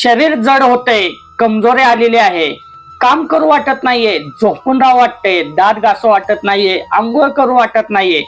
शरीर जड होते कमजोरी आलेली आहे. काम करू वाटत नाहीये झोपून राहू वाटते दात घासू वाटत नाहीये आंघोळ करू वाटत नाहीये.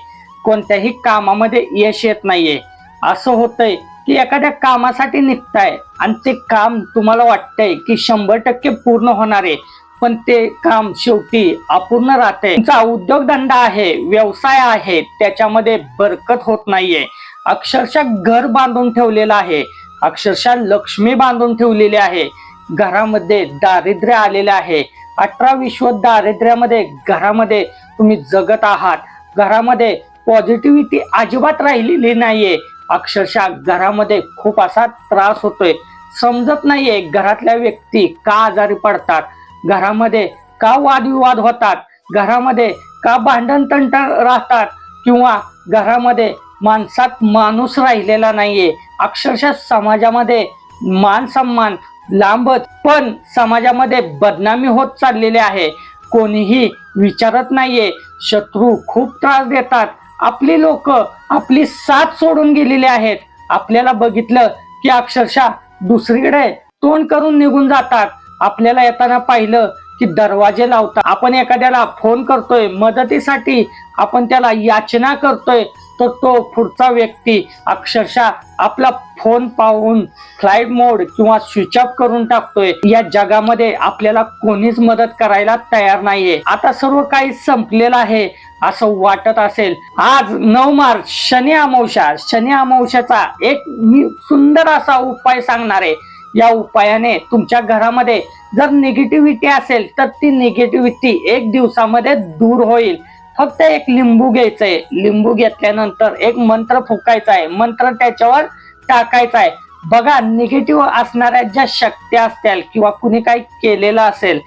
कोणत्याही कामामध्ये यश येत नाहीये. असं होतंय की एखाद्या कामासाठी निघताय आणि ते काम तुम्हाला वाटतंय की शंभर टक्के पूर्ण होणार आहे. पण ते काम शेवटी अपूर्ण राहते तुमचा उद्योगधंदा आहे व्यवसाय आहे त्याच्यामध्ये बरकत होत नाहीये. अक्षरशः घर बांधून ठेवलेलं आहे. अक्षरशः लक्ष्मी बांधून ठेवलेली आहे. घरामध्ये दारिद्र्य आलेलं आहे. अठरा विश्व दारिद्र्यामध्ये घरामध्ये तुम्ही जगत आहात. घरामध्ये पॉझिटिव्हिटी अजिबात राहिलेली नाहीये. अक्षरशः घरामध्ये खूप असा त्रास होतोय. समजत नाहीये घरातल्या व्यक्ती का आजारी पडतात. घरामध्ये का वादविवाद होतात. घरामध्ये का भांडण तंटण राहतात. किंवा घरामध्ये माणसात माणूस राहिलेला नाहीये. अक्षरशः समाजामध्ये मान सन्मान लांबच पण समाजामध्ये बदनामी होत चाललेली आहे. कोणीही विचारत नाहीये. शत्रू खूप त्रास देतात. आपली लोक आपली साथ सोडून गेलेली आहेत. आपल्याला बघितलं की अक्षरशः दुसरीकडे तोंड करून निघून जातात. आपल्याला येताना पाहिलं की दरवाजे लावतात आपण एखाद्याला फोन करतोय मदतीसाठी आपण त्याला याचना करतोय तर तो पुढचा व्यक्ती अक्षरशः आपला फोन पाहून फ्लाईट मोड किंवा स्विच ऑफ करून टाकतोय. या जगामध्ये आपल्याला कोणीच मदत करायला तयार नाहीये. आता सर्व काही संपलेलं आहे असं वाटत असेल. आज नऊ मार्च शनी अमावश्या शनी अमावश्याचा एक मी सुंदर असा उपाय सांगणार आहे. या उपायाने तुमच्या घरामध्ये जर निगेटिव्हिटी असेल तर ती निगेटिव्हिटी एक दिवसामध्ये दूर होईल. फक्त एक लिंबू घ्यायचंय. लिंबू घेतल्यानंतर एक मंत्र फुकायचा आहे मंत्र त्याच्यावर टाकायचा आहे बघा निगेटिव्ह असणाऱ्या ज्या शक्त्या असतील किंवा कुणी काही केलेलं असेल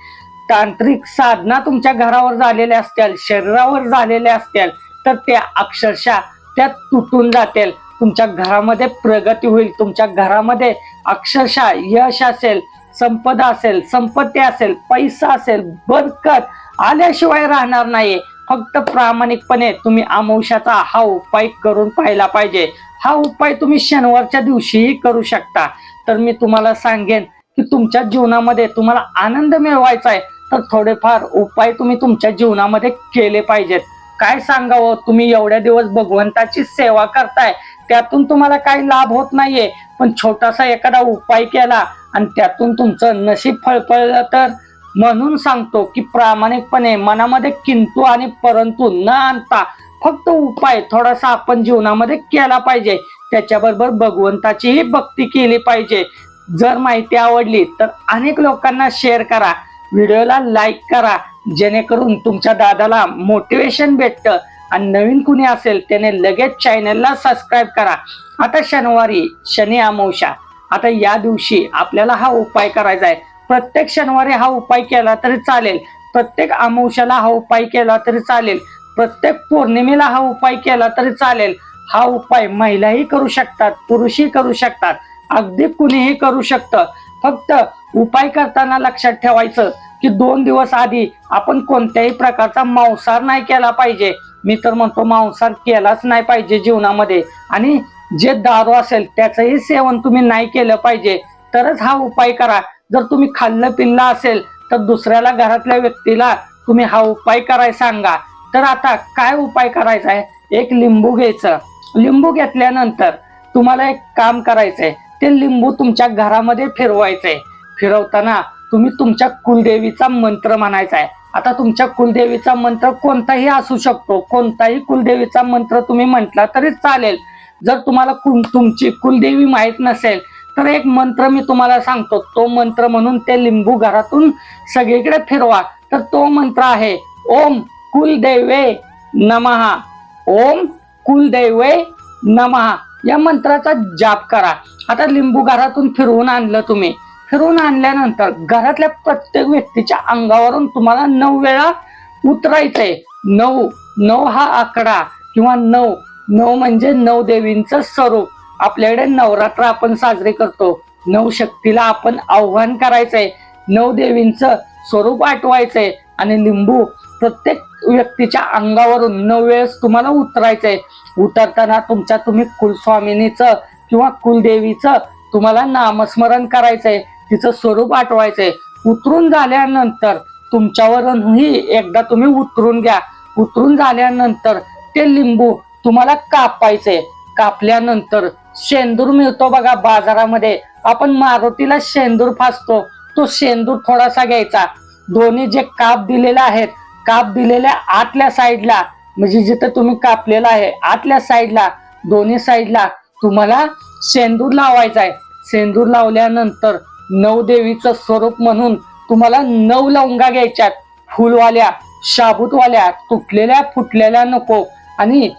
तांत्रिक साधना तुमच्या घरावर झालेल्या असतील शरीरावर झालेल्या असतील तर त्या अक्षरशः त्या तुटून जातील. तुमच्या घरामध्ये प्रगती होईल. तुमच्या घरामध्ये अक्षरशः यश असेल. संपदा असेल संपत्ती असेल पैसा असेल बरकत आल्याशिवाय राहणार नाही फक्त प्रामाणिकपणे तुम्ही अमावस्याचा हा उपाय करून पाहिला पाहिजे. हा उपाय तुम्ही शनिवारच्या दिवशीही करू शकता. तर मी तुम्हाला सांगेन की तुमच्या जीवनामध्ये तुम्हाला आनंद मिळवायचा आहे. तर थोडेफार उपाय तुम्ही तुमच्या जीवनामध्ये केले पाहिजेत. काय सांगावं? तुम्ही एवढ्या दिवस भगवंताची सेवा करताय. त्यातून तुम्हाला काही लाभ होत नाहीये. पण छोटासा एखादा उपाय केला आणि त्यातून तुमचं नशीब फळफळलं तर म्हणून सांगतो की प्रामाणिकपणे मनामध्ये किंतु आणि परंतु न आणता फक्त उपाय थोडासा आपण जीवनामध्ये केला पाहिजे. त्याच्याबरोबर भगवंताचीही भक्ती केली पाहिजे. जर माहिती आवडली तर अनेक लोकांना शेअर करा. व्हिडिओला लाईक करा. जेणेकरून तुमच्या दादाला मोटिवेशन भेटतं. आणि नवीन कुणी असेल त्याने लगेच चॅनलला सबस्क्राईब करा. आता शनिवारी शनी अमावस्या आता या दिवशी आपल्याला हा उपाय करायचा आहे. प्रत्येक शनिवारी हा उपाय केला तरी चालेल. प्रत्येक अमावश्याला हा उपाय केला तरी चालेल. प्रत्येक पौर्णिमेला हा उपाय केला तरी चालेल. हा उपाय महिलाही करू शकतात पुरुषही करू शकतात. अगदी कुणीही करू शकतं. फक्त उपाय करताना लक्षात ठेवायचं की दोन दिवस आधी आपण कोणत्याही प्रकारचा मांसाहार नाही केला पाहिजे. मी तर म्हणतो मांसाहार केलाच नाही पाहिजे जीवनामध्ये. आणि जे दारू असेल त्याचंही सेवन तुम्ही नाही केलं पाहिजे. तरच हा उपाय करा. जर तुम्ही खाल्लं पिल्लं असेल तर दुसऱ्याला घरातल्या व्यक्तीला तुम्ही हा उपाय कराय सांगा. तर आता काय उपाय करायचा आहे एक लिंबू घ्यायचं. लिंबू घेतल्यानंतर तुम्हाला एक काम करायचंय. ते लिंबू तुमच्या घरामध्ये फिरवायचंय. फिरवताना तुम्ही तुमच्या कुलदेवीचा मंत्र म्हणायचा आहे आता तुमच्या कुलदेवीचा मंत्र कोणताही असू शकतो. कोणताही कुलदेवीचा मंत्र तुम्ही म्हटला तरी चालेल. जर तुम्हाला कुल- तुमची कुलदेवी माहीत नसेल तर एक मंत्र मी तुम्हाला सांगतो. तो मंत्र म्हणून ते लिंबू घरातून सगळीकडे फिरवा. तर तो मंत्र आहे ओम कुलदैवे नमहा. ओम कुलदैवे नमहा. या मंत्राचा जाप करा. आता लिंबू घरातून फिरवून आणलं तुम्ही. फिरवून आणल्यानंतर घरातल्या प्रत्येक व्यक्तीच्या अंगावरून तुम्हाला नऊ वेळा उतरायचंय. नऊ नऊ हा आकडा किंवा नऊ नऊ म्हणजे नऊ देवींचं स्वरूप. आपल्याकडे नवरात्र आपण साजरे करतो. नऊ शक्तीला आपण आव्हान करायचंय. नऊ देवींचं स्वरूप आठवायचंय. आणि लिंबू प्रत्येक व्यक्तीच्या अंगावरून नऊ वेळेस तुम्हाला उतरायचंय. उतरताना तुमच्या तुम्ही कुलस्वामिनीचं किंवा कुलदेवीचं तुम्हाला नामस्मरण करायचंय. तिचं स्वरूप आठवायचंय. उतरून झाल्यानंतर तुमच्यावरूनही एकदा तुम्ही उतरून घ्या. उतरून झाल्यानंतर ते लिंबू तुम्हाला कापायचे कापल्यानंतर शेंदूर मिळतो बघा बाजारामध्ये. आपण मारुतीला शेंदूर फासतो. तो शेंदूर थोडासा घ्यायचा. दोन्ही जे काप दिलेले आहेत काप दिलेल्या आतल्या साईडला म्हणजे जिथं तुम्ही कापलेला आहे आतल्या साईडला दोन्ही साईडला तुम्हाला शेंदूर लावायचा आहे शेंदूर लावल्यानंतर नवदेवीचं स्वरूप म्हणून तुम्हाला नऊ लवंगा घ्यायच्यात. फुलवाल्या शाबूतवाल्या तुटलेल्या फुटलेल्या नको. आणि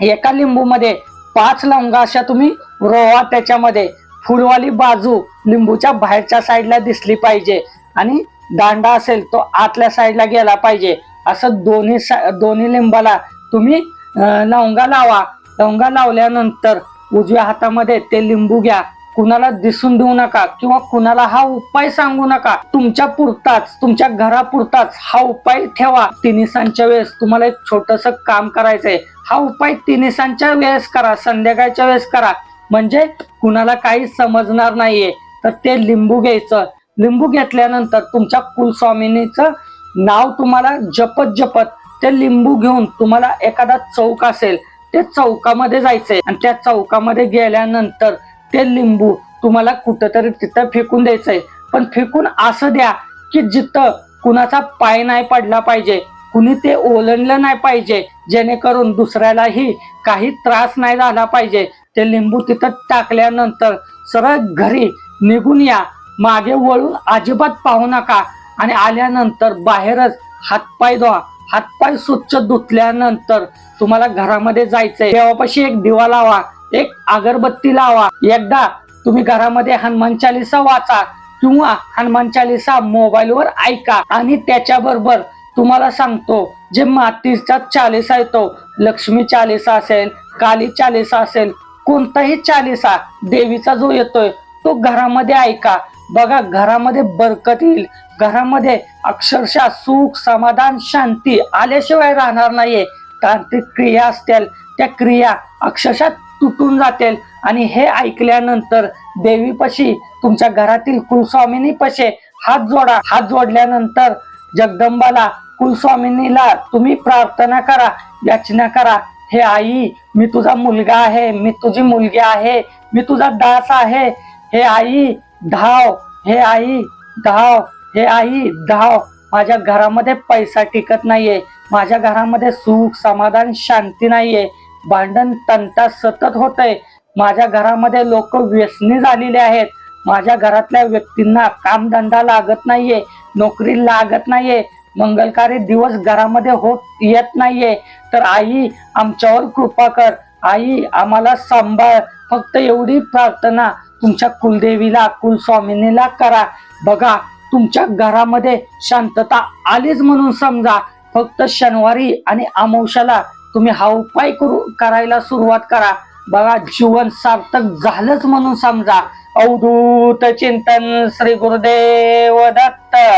एका लिंबूमध्ये पाच लवंगा अशा तुम्ही रोवा त्याच्यामध्ये फुलवाली बाजू लिंबूच्या बाहेरच्या साईडला दिसली पाहिजे आणि दांडा असेल तो आतल्या साईडला गेला पाहिजे. असं दोन्ही सा- दोन्ही लिंबाला तुम्ही लवंगा लावा. लवंगा लावल्यानंतर उजव्या हातामध्ये ते लिंबू घ्या. कुणाला दिसून देऊ नका किंवा कुणाला हा उपाय सांगू नका. तुमच्या पुरताच तुमच्या घरापुरताच हा उपाय ठेवा. तिनिसांच्या वेळेस तुम्हाला एक छोटस काम करायचंय. हा उपाय तिनिसांच्या वेळेस करा संध्याकाळच्या वेळेस करा. म्हणजे कुणाला काही समजणार नाहीये तर ते लिंबू घ्यायचं. लिंबू घेतल्यानंतर तुमच्या कुलस्वामिनीचं नाव तुम्हाला जपत जपत ते लिंबू घेऊन तुम्हाला एखादा चौक असेल ते चौकामध्ये जायचंय. आणि त्या चौकामध्ये गेल्यानंतर ते लिंबू तुम्हाला कुठंतरी तिथं फेकून द्यायचंय. पण फेकून असं द्या की जिथं कुणाचा पाय नाही पडला पाहिजे कुणी ते ओलंडलं नाही पाहिजे जेणेकरून दुसऱ्यालाही काही त्रास नाही झाला पाहिजे. ते लिंबू तिथं टाकल्यानंतर सरळ घरी निघून या. मागे वळून अजिबात पाहू नका. आणि आल्यानंतर बाहेरच हातपाय धुवा. हातपाय स्वच्छ धुतल्यानंतर तुम्हाला घरामध्ये जायचंय. तेव्हापाशी एक दिवा लावा. एक अगरबत्ती लावा. एकदा तुम्ही घरामध्ये हनुमान चालिसा वाचा किंवा हनुमान चालिसा मोबाईलवर ऐका. आणि त्याच्याबरोबर तुम्हाला सांगतो जे मातीचा चालिसा येतो लक्ष्मी चालिसा असेल काली चालिसा असेल कोणताही चालिसा देवीचा जो येतोय तो घरामध्ये ऐका. बघा घरामध्ये बरकत येईल. घरामध्ये अक्षरशः सुख समाधान शांती आल्याशिवाय राहणार नाहीये. तांत्रिक क्रिया असतील. त्या क्रिया अक्षरशः तुटून जातील. आणि हे ऐकल्यानंतर देवीपाशी तुमच्या घरातील कुलस्वामिनी पशे हात जोडा. हात जोडल्यानंतर जगदंबाला कुलस्वामिनीला तुम्ही प्रार्थना करा याचना करा. हे आई मी तुझा मुलगा आहे मी तुझी मुलगी आहे मी तुझा दास आहे. हे आई धाव. हे आई धाव. हे आई धाव. माझ्या घरामध्ये पैसा टिकत नाहीये. माझ्या घरामध्ये सुख समाधान शांती नाहीये. भांडण तंटा सतत होतंय. माझ्या घरामध्ये लोक व्यसनी झालेले आहेत. माझ्या घरातल्या व्यक्तींना कामधंदा लागत नाहीये नोकरी लागत नाहीये मंगलकारी दिवस घरामध्ये होत येत नाहीये. तर आई आमच्यावर कृपा कर. आई आम्हाला सांभाळ. फक्त एवढी प्रार्थना तुमच्या कुलदेवीला कुलस्वामिनीला करा. बघा तुमच्या घरामध्ये शांतता आलीच म्हणून समजा. फक्त शनिवारी आणि अमावश्याला तुम्ही हा उपाय करू करायला सुरुवात करा. बघा जीवन सार्थक झालंच म्हणून समजा. अवधूत चिंतन श्री गुरुदेव दत्त.